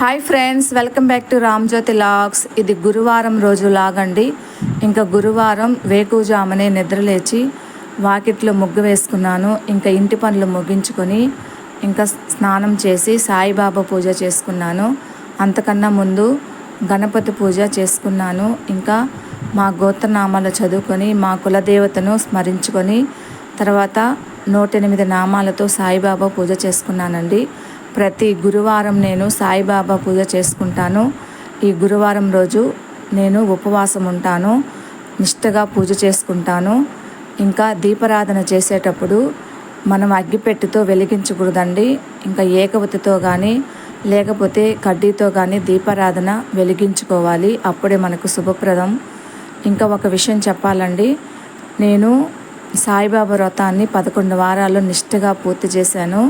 Hi friends welcome back to Ramjyothi vlogs ఇది గురువారం రోజు లాగండి. ఇంకా గురువారం వేకుజామనే నిద్రలేచి వాకిట్లో ముగ్గు వేసుకున్నాను. ఇంకా ఇంటి పనులు ముగించుకొని ఇంకా స్నానం చేసి సాయిబాబా పూజ చేసుకున్నాను. అంతకన్నా ముందు గణపతి పూజ చేసుకున్నాను. ఇంకా మా గోత్రనామాలు చదువుకొని మా కులదేవతను స్మరించుకొని తర్వాత నూట ఎనిమిది నామాలతో సాయిబాబా పూజ చేసుకున్నానండి. ప్రతి గురువారం నేను సాయిబాబా పూజ చేసుకుంటాను. ఈ గురువారం రోజు నేను ఉపవాసం ఉంటాను. నిష్టగా పూజ చేసుకుంటాను. ఇంకా దీపారాధన చేసేటప్పుడు మనం అగ్గిపెట్టెతో వెలిగించకూడదండి. ఇంకా ఏకవతితో కానీ లేకపోతే కడ్డీతో కానీ దీపారాధన వెలిగించుకోవాలి. అప్పుడే మనకు శుభప్రదం. ఇంకా ఒక విషయం చెప్పాలండి. నేను సాయిబాబా వ్రతాన్ని పదకొండు వారాలు నిష్ఠగా పూర్తి చేశాను.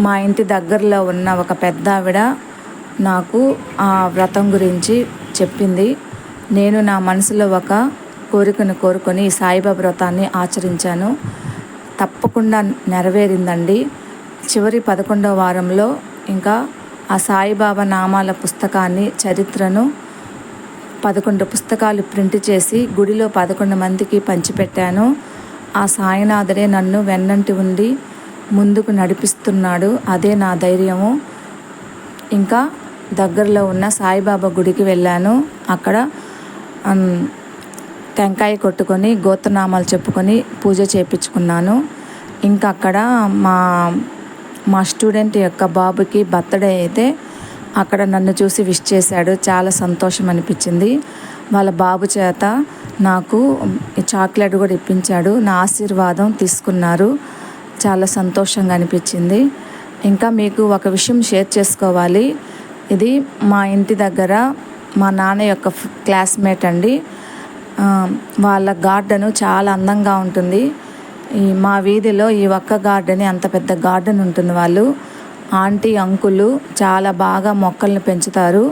మా ఇంటి దగ్గరలో ఉన్న ఒక పెద్ద ఆవిడ నాకు ఆ వ్రతం గురించి చెప్పింది. నేను నా మనసులో ఒక కోరికను కోరుకొని ఈ సాయిబాబా వ్రతాన్ని ఆచరించాను. తప్పకుండా నెరవేరిందండి. చివరి పదకొండవ వారంలో ఇంకా ఆ సాయిబాబా నామాల పుస్తకాన్ని చరిత్రను పదకొండు పుస్తకాలు ప్రింట్ చేసి గుడిలో పదకొండు మందికి పంచిపెట్టాను. ఆ సాయినాథుడే నన్ను వెన్నంటి ఉండి ముందుకు నడిపిస్తున్నాడు. అదే నా ధైర్యము. ఇంకా దగ్గరలో ఉన్న సాయిబాబా గుడికి వెళ్ళాను. అక్కడ టెంకాయ కొట్టుకొని గోత్రనామాలు చెప్పుకొని పూజ చేయించుకున్నాను ఇంకా అక్కడ మా మా స్టూడెంట్ యొక్క బాబుకి బర్త్డే అయితే అక్కడ నన్ను చూసి విష్ చేశాడు. చాలా సంతోషం అనిపించింది. వాళ్ళ బాబు చేత నాకు చాక్లెట్ కూడా ఇప్పించాడు. నా ఆశీర్వాదం తీసుకున్నారు. చాలా సంతోషంగా అనిపించింది. ఇంకా మీకు ఒక విషయం షేర్ చేసుకోవాలి. ఇది మా ఇంటి దగ్గర మా నాన్న యొక్క క్లాస్మేట్ అండి. వాళ్ళ గార్డెను చాలా అందంగా ఉంటుంది. ఈ మా వీధిలో ఈ ఒక్క గార్డెన్ అంత పెద్ద గార్డెన్ ఉంటుంది వాళ్ళు. ఆంటీ అంకులు చాలా బాగా మొక్కల్ని పెంచుతారు.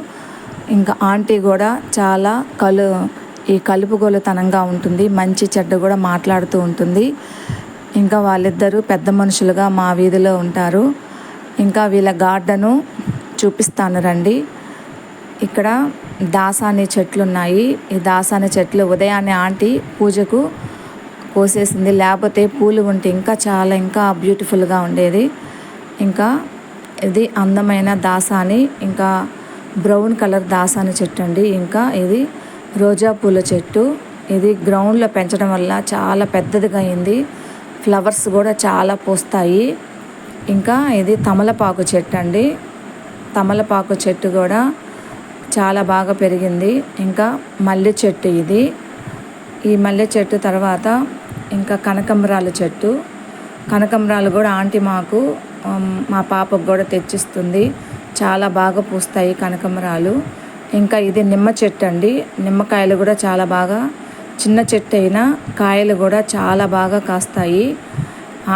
ఇంకా ఆంటీ కూడా చాలా కలు ఈ కలుపుగోలుతనంగా ఉంటుంది. మంచి చెడ్డ కూడా మాట్లాడుతూ ఉంటుంది. ఇంకా వాళ్ళిద్దరూ పెద్ద మనుషులుగా మా వీధిలో ఉంటారు. ఇంకా వీళ్ళ గార్డెను చూపిస్తాను రండి. ఇక్కడ దాసాని చెట్లు ఉన్నాయి ఈ దాసాని చెట్లు ఉదయాన్నే ఆంటీ పూజకు కోసేసింది. లేకపోతే పూలు ఉంటే ఇంకా చాలా ఇంకా బ్యూటిఫుల్గా ఉండేది. ఇంకా ఇది అందమైన దాసాని ఇంకా బ్రౌన్ కలర్ దాసాని చెట్టు అండి. ఇంకా ఇది రోజా పూల చెట్టు. ఇది గ్రౌండ్లో పెంచడం వల్ల చాలా పెద్దదిగా అయింది. ఫ్లవర్స్ కూడా చాలా పూస్తాయి. ఇంకా ఇది తమలపాకు చెట్టు అండి. తమలపాకు చెట్టు కూడా చాలా బాగా పెరిగింది. ఇంకా మల్లె చెట్టు ఇది. ఈ మల్లె చెట్టు తర్వాత ఇంకా కనకంబరాల చెట్టు. కనకంబరాలు కూడా ఆంటీ మాకు మా పాపకు కూడా తెచ్చిస్తుంది. చాలా బాగా పూస్తాయి కనకంబరాలు. ఇంకా ఇది నిమ్మ చెట్టు అండి. నిమ్మకాయలు కూడా చాలా బాగా చిన్న చెట్టు అయినా కాయలు కూడా చాలా బాగా కాస్తాయి.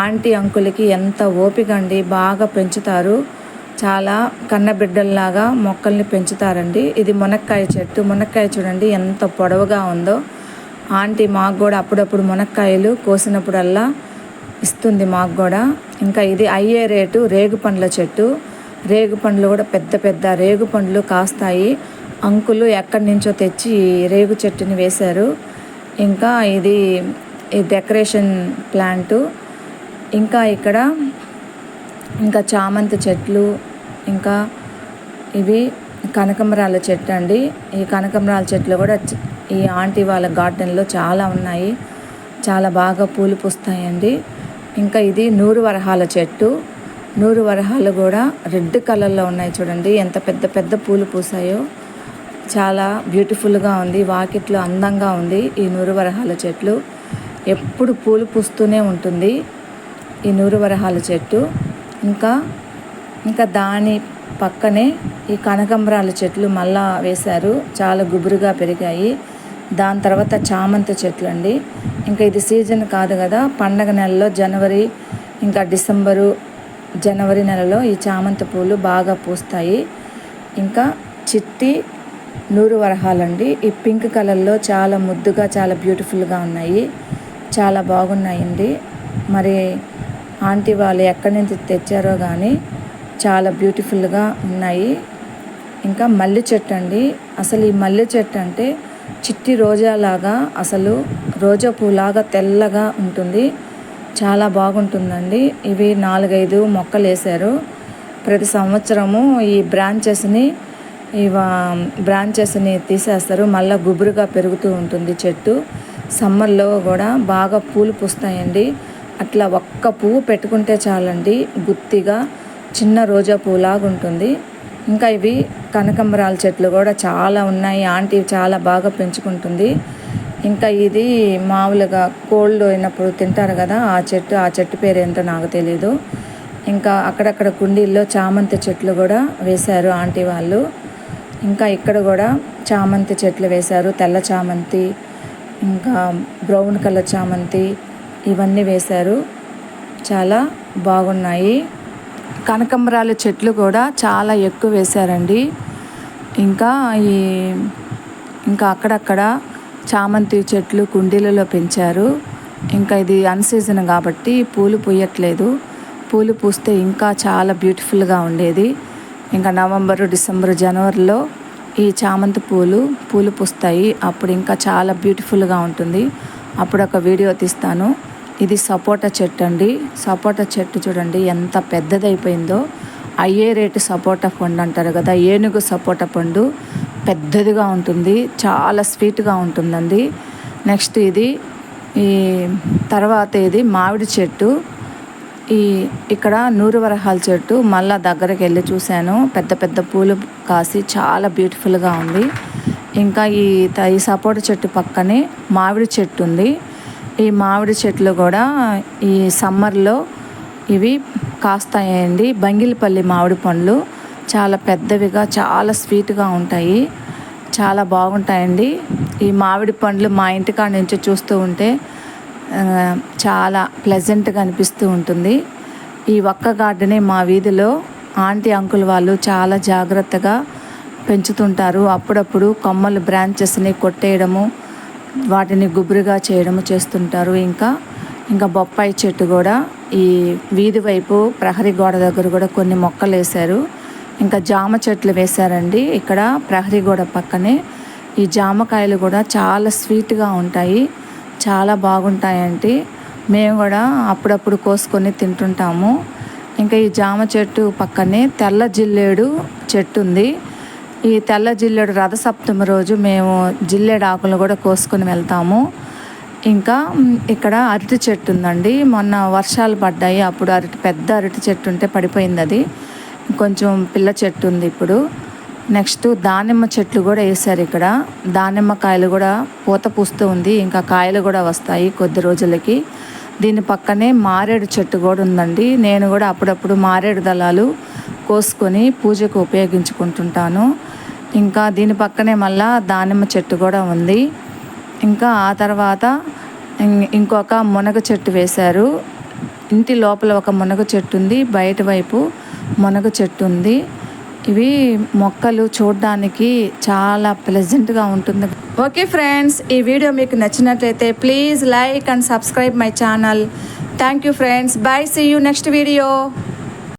ఆంటీ అంకులకి ఎంత ఓపిక అండి బాగా పెంచుతారు. చాలా కన్నబిడ్డల్లాగా మొక్కల్ని పెంచుతారండి. ఇది మునక్కాయ చెట్టు. మునక్కాయ చూడండి ఎంత పొడవుగా ఉందో. ఆంటీ మాకు కూడా అప్పుడప్పుడు మునక్కాయలు కోసినప్పుడల్లా ఇస్తుంది మాకు కూడా. ఇంకా ఇది అయ్యే రేటు రేగు పండ్ల చెట్టు. రేగు పండ్లు కూడా పెద్ద పెద్ద రేగు పండ్లు కాస్తాయి. అంకులు ఎక్కడి నుంచో తెచ్చి రేగు చెట్టుని వేశారు. ఇంకా ఇది ఈ డెకరేషన్ ప్లాంటు. ఇంకా ఇక్కడ ఇంకా చామంతి చెట్లు ఇంకా ఇవి కనకమరాల చెట్టు అండి. ఈ కనకంబరాల చెట్లు కూడా ఈ ఆంటీ వాళ్ళ గార్డెన్లో చాలా ఉన్నాయి. చాలా బాగా పూలు పూస్తాయండి. ఇంకా ఇది నూరు వరహాల చెట్టు. నూరు వరహాలు కూడా రెడ్ కలర్లో ఉన్నాయి చూడండి. ఎంత పెద్ద పెద్ద పూలు పూసాయో. చాలా బ్యూటిఫుల్గా ఉంది. వాకిట్లో అందంగా ఉంది. ఈ నూరు వరహాల చెట్లు ఎప్పుడు పూలు పూస్తూనే ఉంటుంది. ఈ నూరు వరహాల చెట్టు. ఇంకా ఇంకా దాని పక్కనే ఈ కనకంబరాల చెట్లు మళ్ళా వేశారు. చాలా గుబురుగా పెరిగాయి. దాని తర్వాత చామంతి చెట్లు అండి. ఇంకా ఇది సీజన్ కాదు కదా. పండగ నెలలో జనవరి ఇంకా డిసెంబరు జనవరి నెలలో ఈ చామంతి పూలు బాగా పూస్తాయి. ఇంకా చిట్టి నూరు వరహాలండి. ఈ పింక్ కలర్లో చాలా ముద్దుగా చాలా బ్యూటిఫుల్గా ఉన్నాయి. చాలా బాగున్నాయండి. మరి ఆంటీ వాళ్ళు ఎక్కడి నుంచి తెచ్చారో కానీ చాలా బ్యూటిఫుల్గా ఉన్నాయి. ఇంకా మల్లె చెట్టు అండి అసలు ఈ మల్లె చెట్టు అంటే చిట్టి రోజాలాగా అసలు రోజా పూలాగా తెల్లగా ఉంటుంది. చాలా బాగుంటుందండి. ఇవి నాలుగైదు మొక్కలు వేశారు ప్రతి సంవత్సరము ఈ బ్రాంచెస్ని ఇవ బ్రాంచెస్ని తీసేస్తారు. మళ్ళీ గుబురుగా పెరుగుతూ ఉంటుంది చెట్టు. సమ్మర్లో కూడా బాగా పూలు పూస్తాయండి. అట్లా ఒక్క పువ్వు పెట్టుకుంటే చాలండి. గుత్తిగా చిన్న రోజా పువ్వులాగా ఉంటుంది. ఇంకా ఇవి కనకంబరాల చెట్లు కూడా చాలా ఉన్నాయి. ఆంటీ చాలా బాగా పెంచుకుంటుంది. ఇంకా ఇది మామూలుగా కోల్డ్ అయినప్పుడు తింటారు కదా ఆ చెట్టు ఆ చెట్టు పేరు ఏంటో నాకు తెలీదు. ఇంకా అక్కడక్కడ కుండీల్లో చామంతి చెట్లు కూడా వేశారు ఆంటీ వాళ్ళు. ఇంకా ఇక్కడ కూడా చామంతి చెట్లు వేశారు తెల్ల చామంతి ఇంకా బ్రౌన్ కలర్ చామంతి ఇవన్నీ వేశారు. చాలా బాగున్నాయి. కనకంబరాల చెట్లు కూడా చాలా ఎక్కువ వేశారండి. ఇంకా ఈ ఇంకా అక్కడక్కడ చామంతి చెట్లు కుండీలలో పెంచారు. ఇంకా ఇది అన్సీజన్ కాబట్టి పూలు పూయట్లేదు. పూలు పూస్తే ఇంకా చాలా బ్యూటిఫుల్గా ఉండేది. ఇంకా నవంబర్ డిసెంబర్ జనవరిలో ఈ చామంతి పూలు పూలు పూస్తాయి. అప్పుడు ఇంకా చాలా బ్యూటిఫుల్గా ఉంటుంది. అప్పుడు ఒక వీడియో తీస్తాను. ఇది సపోటా చెట్టు అండి. సపోటా చెట్టు చూడండి ఎంత పెద్దదైపోయిందో. అయ్యే రేటు సపోటా పండు అంటారు కదా ఏనుగు సపోటా పండు పెద్దదిగా ఉంటుంది చాలా స్వీట్గా ఉంటుందండి. నెక్స్ట్ ఇది ఈ తర్వాత ఇది మామిడి చెట్టు. ఈ ఇక్కడ నూరువరహాల చెట్టు మళ్ళా దగ్గరికి వెళ్ళి చూశాను. పెద్ద పెద్ద పూలు కాసి చాలా బ్యూటిఫుల్గా ఉంది. ఇంకా ఈ త- ఈ సపోటా చెట్టు పక్కనే మామిడి చెట్టు ఉంది. ఈ మామిడి చెట్లు కూడా ఈ సమ్మర్లో ఇవి కాస్తాయండి. బంగిలిపల్లి మామిడి పండ్లు చాలా పెద్దవిగా చాలా స్వీట్గా ఉంటాయి. చాలా బాగుంటాయండి. ఈ మామిడి పండ్లు మా ఇంటికాడ నుంచి చూస్తూ ఉంటే చాలా ప్లెజెంట్గా అనిపిస్తూ ఉంటుంది. ఈ ఒక్క గార్డెనే మా వీధిలో ఆంటీ అంకుల్ వాళ్ళు చాలా జాగ్రత్తగా పెంచుతుంటారు. అప్పుడప్పుడు కొమ్మలు బ్రాంచెస్ని కొట్టేయడము వాటిని గుబురుగా చేయడము చేస్తుంటారు. ఇంకా ఇంకా బొప్పాయి చెట్టు కూడా ఈ వీధి వైపు ప్రహరీ గోడ దగ్గర కూడా కొన్ని మొక్కలు వేశారు. ఇంకా జామ చెట్లు వేశారండి. ఇక్కడ ప్రహరీ గోడ పక్కనే ఈ జామకాయలు కూడా చాలా స్వీట్గా ఉంటాయి. చాలా బాగుంటాయండి. మేము కూడా అప్పుడప్పుడు కోసుకొని తింటుంటాము. ఇంకా ఈ జామ చెట్టు పక్కనే తెల్ల జిల్లేడు చెట్టు ఉంది. ఈ తెల్ల జిల్లేడు రథసప్తమి రోజు మేము జిల్లేడు ఆకులు కూడా కోసుకొని వెళ్తాము. ఇంకా ఇక్కడ అరటి చెట్టు ఉందండి. మొన్న వర్షాలు పడ్డాయి. అప్పుడు అరటి పెద్ద అరటి చెట్టు ఉంటే పడిపోయింది అది. కొంచెం పిల్ల చెట్టు ఉంది ఇప్పుడు. నెక్స్ట్ దానిమ్మ చెట్లు కూడా వేశారు ఇక్కడ. దానిమ్మ కాయలు కూడా పూత పూస్తూ ఉంది. ఇంకా కాయలు కూడా వస్తాయి కొద్ది రోజులకి. దీని పక్కనే మారేడు చెట్టు కూడా ఉందండి. నేను కూడా అప్పుడప్పుడు మారేడు దళాలు కోసుకొని పూజకు ఉపయోగించుకుంటుంటాను. ఇంకా దీని పక్కనే మళ్ళా దానిమ్మ చెట్టు కూడా ఉంది. ఇంకా ఆ తర్వాత ఇంకొక మునగ చెట్టు వేశారు. ఇంటి లోపల ఒక మునగ చెట్టు ఉంది. బయట వైపు మునగ చెట్టు ఉంది. ఇవి మొక్కలు చూడడానికి చాలా ప్లెజెంట్గా ఉంటుంది. ఓకే ఫ్రెండ్స్ ఈ వీడియో మీకు నచ్చినట్లయితే please like and subscribe my channel. Thank you friends. Bye see you next video.